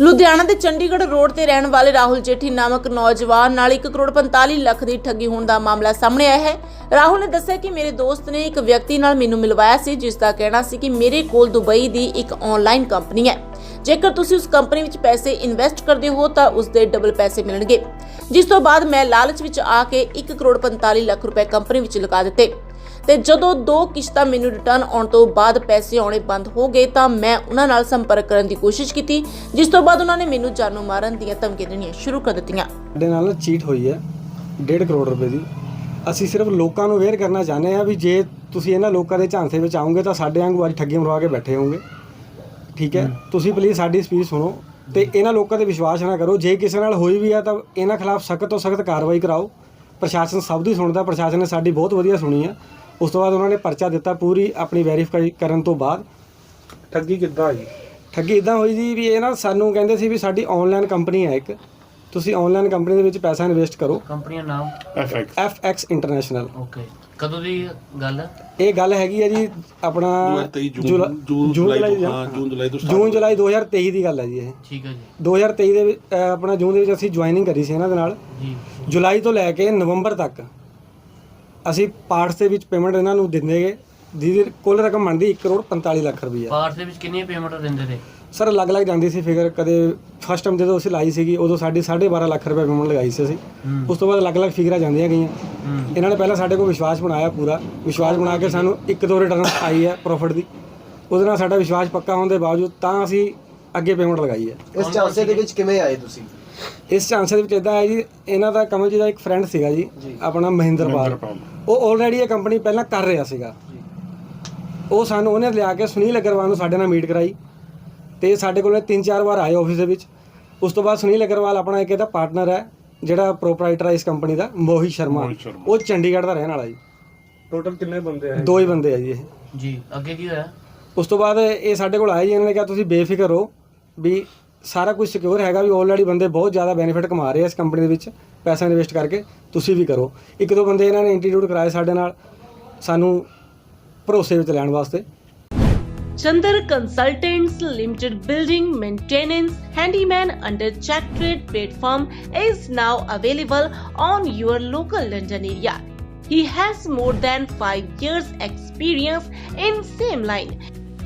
ਲੁਧਿਆਣਾ ਦੇ ਚੰਡੀਗੜ੍ਹ ਰੋਡ ਤੇ ਰਹਿਣ ਵਾਲੇ ਰਾਹੁਲ ਜੇਠੀ ਨਾਮਕ ਨੌਜਵਾਨ ਨਾਲ 1 ਕਰੋੜ 45 ਲੱਖ ਦੀ ਠੱਗੀ ਹੋਣ ਦਾ ਮਾਮਲਾ ਸਾਹਮਣੇ ਆਇਆ ਹੈ। ਰਾਹੁਲ ਨੇ ਦੱਸਿਆ ਕਿ ਮੇਰੇ ਦੋਸਤ ਨੇ ਇੱਕ ਵਿਅਕਤੀ ਨਾਲ ਮੈਨੂੰ ਮਿਲਵਾਇਆ ਸੀ, ਜਿਸ ਦਾ ਕਹਿਣਾ ਸੀ ਕਿ ਮੇਰੇ ਕੋਲ ਦੁਬਈ ਦੀ ਇੱਕ ਆਨਲਾਈਨ ਕੰਪਨੀ ਹੈ। ਜੇਕਰ ਤੁਸੀਂ ਉਸ ਕੰਪਨੀ ਵਿੱਚ ਪੈਸੇ ਇਨਵੈਸਟ ਕਰਦੇ ਹੋ, ਤਾਂ ਉਸ ਦੇ ਡਬਲ ਪੈਸੇ ਮਿਲਣਗੇ। ਜਿਸ ਤੋਂ ਬਾਅਦ ਮੈਂ ਲਾਲਚ ਵਿੱਚ ਆ ਕੇ 1 ਕਰੋੜ 45 ਲੱਖ ਰੁਪਏ ਕੰਪਨੀ ਵਿੱਚ ਲਗਾ ਦਿੱਤੇ। ਤੇ ਜਦੋਂ ਦੋ ਕਿਸ਼ਤਾਂ ਮੈਨੂੰ ਰਿਟਰਨ ਆਉਣ ਤੋਂ ਬਾਅਦ ਪੈਸੇ ਆਉਣੇ ਬੰਦ ਹੋ ਗਏ ਤਾਂ ਮੈਂ ਉਹਨਾਂ ਨਾਲ ਸੰਪਰਕ ਕਰਨ ਦੀ ਕੋਸ਼ਿਸ਼ ਕੀਤੀ ਜਿਸ ਤੋਂ ਬਾਅਦ ਉਹਨਾਂ ਨੇ ਮੈਨੂੰ ਜਾਨੋਂ ਮਾਰਨ ਦੀਆਂ ਧਮਕੀਆਂ ਦੇਣੀਆਂ ਸ਼ੁਰੂ ਕਰ ਦਿੱਤੀਆਂ। ਸਾਡੇ ਨਾਲ ਚੀਟ ਹੋਈ ਹੈ 1.5 ਕਰੋੜ ਰੁਪਏ ਦੀ। ਅਸੀਂ ਸਿਰਫ ਲੋਕਾਂ ਨੂੰ ਅਵੇਅਰ ਕਰਨਾ ਚਾਹੁੰਦੇ ਹਾਂ ਵੀ ਜੇ ਤੁਸੀਂ ਇਹਨਾਂ ਲੋਕਾਂ ਦੇ ਝਾਂਸੇ ਵਿੱਚ ਆਓਗੇ ਤਾਂ ਸਾਡੇ ਵਾਂਗੂ ਅੱਜ ਠੱਗੀ ਮਰਵਾ ਕੇ ਬੈਠੇ ਹੋਵੋਗੇ। ਠੀਕ ਹੈ? ਤੁਸੀਂ ਪਲੀਜ਼ ਸਾਡੀ ਸਪੀਚ ਸੁਣੋ ਤੇ ਇਹਨਾਂ ਲੋਕਾਂ ਤੇ ਵਿਸ਼ਵਾਸ ਨਾ ਕਰੋ। ਜੇ ਕਿਸੇ ਨਾਲ ਹੋਈ ਵੀ ਆ ਤਾਂ ਇਹਨਾਂ ਖਿਲਾਫ ਸਖਤ ਤੋਂ ਸਖਤ ਕਾਰਵਾਈ ਕਰਾਓ। ਪ੍ਰਸ਼ਾਸਨ ਸਭ ਦੀ ਸੁਣਦਾ ਪ੍ਰਸ਼ਾਸਨ ਨੇ ਸਾਡੀ ਬਹੁਤ ਵਧੀਆ ਸੁਣੀ ਆ। ਉਸ ਤੋਂ ਬਾਅਦ ਉਹਨਾਂ ਨੇ ਪਰਚਾ ਦਿੱਤਾ ਪੂਰੀ ਆਪਣੀ ਵੈਰੀਫਾਈ ਕਰਨ ਤੋਂ ਬਾਅਦ। ਠੱਗੀ ਕਿੱਦਾਂ ਹੋਈ? ਠੱਗੀ ਇਦਾਂ ਹੋਈ ਜੀ ਵੀ ਇਹ ਨਾ ਸਾਨੂੰ ਕਹਿੰਦੇ ਸੀ ਵੀ ਸਾਡੀ ਆਨਲਾਈਨ ਕੰਪਨੀ ਹੈ ਇੱਕ। ਤੁਸੀਂ ਆਨਲਾਈਨ ਕੰਪਨੀ ਦੇ ਵਿੱਚ ਪੈਸਾ ਇਨਵੈਸਟ ਕਰੋ। ਕੰਪਨੀ ਦਾ ਨਾਮ? FX ਇੰਟਰਨੈਸ਼ਨਲ ਓਕੇ ਕਦੋਂ ਦੀ ਗੱਲ ਹੈ ਇਹ ਗੱਲ ਹੈਗੀ ਹੈ ਜੀ ਆਪਣਾ 2023 ਜੂਨ- ਜੁਲਾ- ਜੂਨ ਜੂਨ ਜੁਲਾਈ ਤੋਂ ਹਾਂ ਜੂਨ ਜੁਲਾਈ ਤੋਂ ਜੂਨ ਜੁਲਾਈ 2023 ਦੀ ਗੱਲ ਹੈ ਜੀ ਇਹ। ਠੀਕ ਹੈ ਜੀ। 2023 ਦੇ ਵਿੱਚ ਅਹ, ਆਪਣਾ ਜੂਨ ਦੇ ਵਿੱਚ ਅਸੀਂ ਜੁਆਇਨਿੰਗ ਕਰੀ ਸੀ ਇਹਨਾਂ ਦੇ ਨਾਲ। ਜੀ। ਜੁਲਾਈ ਤੋਂ ਲੈ ਕੇ ਨਵੰਬਰ ਤੱਕ। ਅਸੀਂ ਪਾਰਟਸ ਦੇ ਵਿੱਚ ਪੇਮੈਂਟ ਇਹਨਾਂ ਨੂੰ ਦਿੰਦੇਗੇ ਜਿਹਦੀ ਕੁੱਲ ਰਕਮ ਬਣਦੀ 1 ਕਰੋੜ 45 ਲੱਖ ਰੁਪਈਆ। ਪਾਰਟ ਦੇ ਵਿੱਚ ਕਿੰਨੀ ਪੇਮੈਂਟ ਦਿੰਦੇ ਨੇ? ਸਰ ਅਲੱਗ-ਅਲੱਗ ਜਾਂਦੀ ਸੀ ਫਿਗਰ ਕਦੇ ਫਸਟ ਟਾਈਮ ਜਦੋਂ ਅਸੀਂ ਲਾਈ ਸੀਗੀ ਉਦੋਂ ਸਾਡੀ 12.5 ਲੱਖ ਰੁਪਏ ਪੇਮੈਂਟ ਲਗਾਈ ਸੀ ਅਸੀਂ। ਉਸ ਤੋਂ ਬਾਅਦ ਅਲੱਗ-ਅਲੱਗ ਫਿਗਰਾਂ ਜਾਂਦੀਆਂ ਗਈਆਂ। ਹੂੰ। ਇਹਨਾਂ ਨੇ ਪਹਿਲਾਂ ਸਾਡੇ ਕੋਲ ਵਿਸ਼ਵਾਸ ਬਣਾਇਆ ਪੂਰਾ। ਵਿਸ਼ਵਾਸ ਬਣਾ ਕੇ ਸਾਨੂੰ ਇੱਕ ਦੋ ਰਿਟਰਨ ਆਈ ਹੈ ਪ੍ਰੋਫਿਟ ਦੀ। ਉਹਦੇ ਨਾਲ ਸਾਡਾ ਵਿਸ਼ਵਾਸ ਪੱਕਾ ਹੋਣ ਦੇ ਬਾਵਜੂਦ ਤਾਂ ਅਸੀਂ ਅੱਗੇ ਪੇਮੈਂਟ ਲਗਾਈ ਹੈ। ਇਸ ਚਾਂਸੇ ਦੇ ਵਿੱਚ ਕਿਵੇਂ ਆਏ ਤੁਸੀਂ? ਇਸ ਚਾਂਸ ਦੇ ਵਿੱਚ ਇਦਾਂ ਹੈ ਜੀ ਇਹਨਾਂ ਦਾ ਕਮਲ ਜੀ ਦਾ ਇੱਕ ਫਰੈਂਡ ਸੀਗਾ ਜੀ ਆਪਣਾ ਮਹਿੰਦਰਪਾਲ। ਉਹ ਆਲਰੇਡੀ ਇਹ ਕੰਪਨੀ ਪਹਿਲਾਂ ਕਰ ਰਿਹਾ ਸੀਗਾ। ਉਹ ਸਾਨੂੰ ਉਹਨੇ ਲਿਆ ਕੇ ਸੁਨੀਲ ਅਗਰਵਾਲ ਨੂੰ ਸਾਡੇ ਨਾਲ ਮੀਟ ਕਰਾਈ ਤੇ ਸਾਡੇ ਕੋਲ ਤਿੰਨ ਚਾਰ ਵਾਰ ਆਏ ਆਫਿਸ ਦੇ ਵਿੱਚ। ਉਸ ਤੋਂ ਬਾਅਦ ਸੁਨੀਲ ਅਗਰਵਾਲ ਆਪਣਾ ਇੱਕ ਇਹਦਾ ਪਾਰਟਨਰ ਹੈ ਜਿਹੜਾ ਪ੍ਰੋਪਰਾਈਟਰ ਹੈ ਇਸ ਕੰਪਨੀ ਦਾ ਮੋਹਿਤ ਸ਼ਰਮਾ। ਉਹ ਚੰਡੀਗੜ੍ਹ ਦਾ ਰਹਿਣ ਵਾਲਾ ਜੀ। ਟੋਟਲ ਕਿੰਨੇ ਬੰਦੇ ਆ ਦੋ ਹੀ ਬੰਦੇ ਆ ਜੀ ਇਹ। ਜੀ ਅੱਗੇ ਕੀ ਹੋਇਆ? ਉਸ ਤੋਂ ਬਾਅਦ ਇਹ ਸਾਡੇ ਕੋਲ ਆਏ ਜੀ ਇਹਨਾਂ ਨੇ ਕਿਹਾ ਤੁਸੀਂ ਬੇਫਿਕਰ ਹੋ ਵੀ ਸਾਰਾ ਕੁਝ ਸਿਕਿਉਰ ਹੈਗਾ ਵੀ ਆਲਰੇਡੀ ਬੰਦੇ ਬਹੁਤ ਜ਼ਿਆਦਾ ਬੈਨੀਫਿਟ ਕਮਾ ਰਹੇ ਆ ਇਸ ਕੰਪਨੀ ਦੇ ਵਿੱਚ ਪੈਸਾ ਇਨਵੈਸਟ ਕਰਕੇ ਤੁਸੀਂ ਵੀ ਕਰੋ ਇੱਕ ਦੋ ਬੰਦੇ ਇਹਨਾਂ ਨੇ ਇੰਟੀਟਿਊਟ ਕਰਾਏ ਸਾਡੇ ਨਾਲ ਸਾਨੂੰ ਭਰੋਸੇ ਵਿੱਚ ਲੈਣ ਵਾਸਤੇ Chandar Consultants Limited building maintenance handyman under Check Trade platform is now available on your local London area. He has more than 5 years experience in same line.